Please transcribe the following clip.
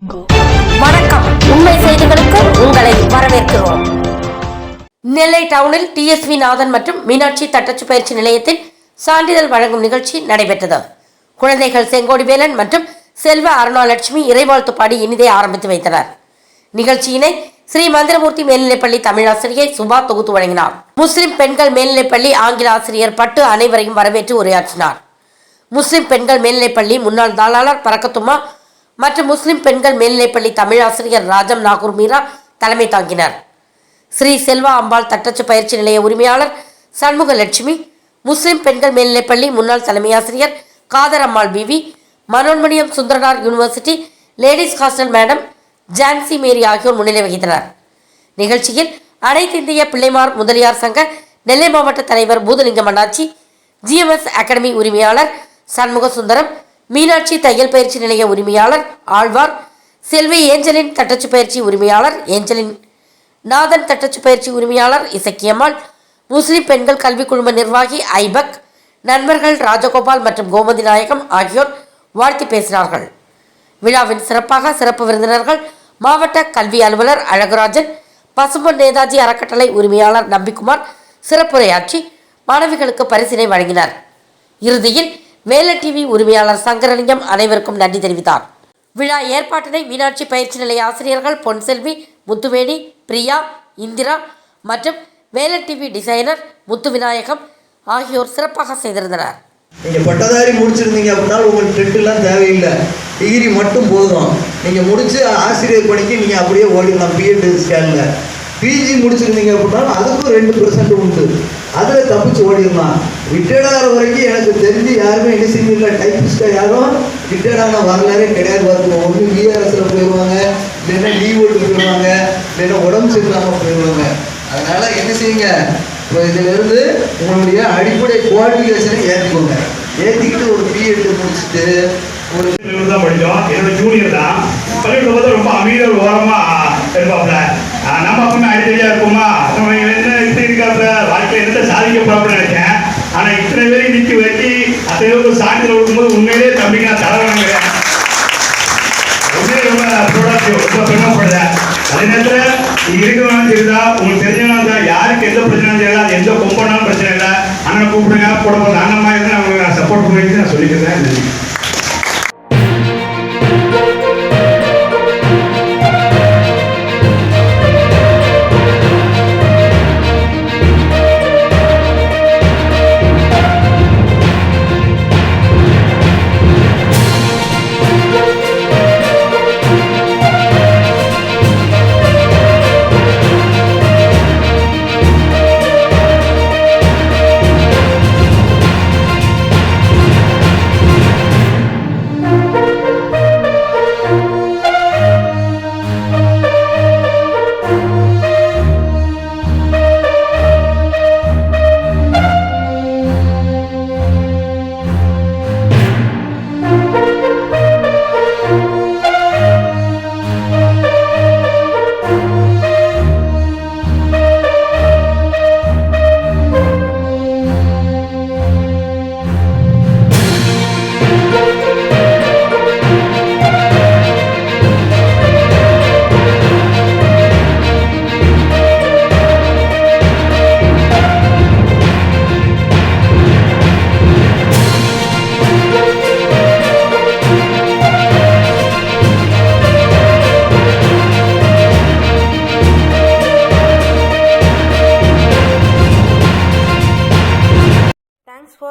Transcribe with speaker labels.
Speaker 1: வணக்கம். உண்மை செய்திகளுக்கு உங்களை வரவேற்கிறோம். நெல்லை டவுனில் டிஎஸ்வி நாதன் மற்றும் மீனாட்சி தட்டச்சு பயிற்சி நிலையத்தில் சான்றிதழ் வழங்கும் நிகழ்ச்சி நடைபெற்றது. குழந்தைகள் செங்கோடிவேலன் மற்றும் செல்வ அருணாலட்சுமி இறைவாழ்த்து பாடி இனிதை ஆரம்பித்து வைத்தனர். நிகழ்ச்சியினை ஸ்ரீ மந்திரமூர்த்தி மேல்நிலைப்பள்ளி தமிழாசிரியை சுபா தொகுத்து வழங்கினார். முஸ்லிம் பெண்கள் மேல்நிலைப்பள்ளி ஆங்கில ஆசிரியர் பட்டு அனைவரையும் வரவேற்று உரையாற்றினார். முஸ்லிம் பெண்கள் மேல்நிலைப்பள்ளி முன்னாள் தாளாளர் பறக்கத்துமா மற்றும் முஸ்லிம் பெண்கள் மேல்நிலைப்பள்ளி தமிழாசிரியர் ராஜம் நாகூர் மீரா தலைமை தாங்கினார். ஸ்ரீ செல்வா அம்பாள் தட்டச்சு பயிற்சி நிலைய உரிமையாளர் சண்முக லட்சுமி முஸ்லிம் பெண்கள் மேல்நிலைப்பள்ளி முன்னாள் தலைமை ஆசிரியர் Khader Ammal PV Manonmaniam Sundaranar university ladies hostel madam Jhansi Mary ஆகியோர் முன்னிலை வகித்தனர். நிகழ்ச்சியில் அனைத்து இந்திய பிள்ளைமார் முதலியார் சங்க நெல்லை மாவட்ட தலைவர் பூதலிங்கம் அண்ணாச்சி ஜிஎம்எஸ் அகாடமி உரிமையாளர் சண்முக சுந்தரம் மீனாட்சி தையல் பயிற்சி நிலைய உரிமையாளர் ஆழ்வார் செல்வி ஏஞ்சலின் தட்டச்சு பயிற்சி உரிமையாளர் ஏஞ்சலின் நாதன் தட்டச்சு பயிற்சி உரிமையாளர் இசக்கியம்மாள் முஸ்லிம் பெண்கள் கல்விக் குழும நிர்வாகி ஐபக் நண்பர்கள் ராஜகோபால் மற்றும் கோமதி நாயகம் ஆகியோர் வாழ்த்தி பேசினார்கள். விழாவின் சிறப்பாக சிறப்பு விருந்தினர்கள் மாவட்ட கல்வி அலுவலர் அழகுராஜன் பசும்பொன் நேதாஜி அறக்கட்டளை உரிமையாளர் நம்பிக்குமார் சிறப்புரையாற்றி மாணவிகளுக்கு பரிசினை வழங்கினார். இறுதியில் வேலை டிவி உரிமையாளர் சங்கரலிங்கம் அனைவருக்கும் நன்றி தெரிவித்தார். விழா ஏற்பாட்டினை மீனாட்சி பயிற்சி நிலைய ஆசிரியர்கள் பொன்செல்வி முத்துவேணி பிரியா இந்திரா மற்றும் வேலை டிவி டிசைனர் முத்து விநாயகம் ஆகியோர் சிறப்பாக செய்திருந்தனர்.
Speaker 2: நீங்கள் பட்டதாரி முடிச்சிருந்தீங்க அப்படின்னா உங்களுக்கு டெட்டுலாம் தேவையில்லை. டிகிரி மட்டும் போதும். நீங்கள் முடித்து ஆசிரியர் பணிக்கு நீங்கள் அப்படியே ஓடிடலாம். பிஎட் ஸ்கேனில் பிஜி முடிச்சிருந்தீங்க அப்படின்னா அதுக்கும் ரெண்டு பெர்சன்ட் உண்டு. அதில் தப்பிச்சு ஓடிடுமா? ரிட்டையர்டாகிற வரைக்கும் எனக்கு தெரிஞ்சு யாருமே என்ன செய்யல டைப்பிஸ்டாக யாரும் ரிட்டையர்டான வரலாறே கிடையாது பார்த்துக்கோ. ஒன்று விஆர்எஸில் போயிடுவாங்க இல்லைன்னா லீவ் ஓட்டு போயிடுவாங்க இல்லைன்னா உடம்பு சரியில்லாமல் போயிடுவாங்க. அதனால் என்ன செய்யுங்க? இப்போ இதிலிருந்து உங்களுடைய அடிப்படை குவாலிஃபிகேஷனை ஏற்றிக்கோங்க ஏற்றிக்கிட்டு ஒரு பிஎட் முடிச்சுட்டு ஒரு
Speaker 3: தான் படித்தோம் என்னோட ஜூனியர் தான். பள்ளிக்கூடம் பார்த்தா ரொம்ப அமைதியாக ஒரு ஓரமா இருப்பாப்ல நம்ம அப்பவுமே அடித்தடியாக இருக்குமா நம்ம வச்சு அத்தனை பேருக்கு சான்றிதழ் கொடுக்கும்போது உண்மையிலேயே தம்பிக்கு நான் தலைவணங்குறேன் உண்மையிலே ரொம்ப ப்ரொடக்டிவ் ரொம்ப பெருமைப்படுறேன். அதே நேரத்தில் நீங்கள் இருக்கிறவங்க இருந்தா உங்களுக்கு தெரிஞ்சவங்க இருந்தா யாருக்கு எந்த பிரச்சனையும் தெரியல அது எந்த கொம்பனாலும் பிரச்சனை இல்லை. அண்ணனை கூப்பிடுங்க கூட போகிற அண்ணன் மாதிரி இருந்து அவங்களுக்கு நான் சப்போர்ட் பண்ணிட்டு நான் சொல்லிக்கிறேன். நன்றி.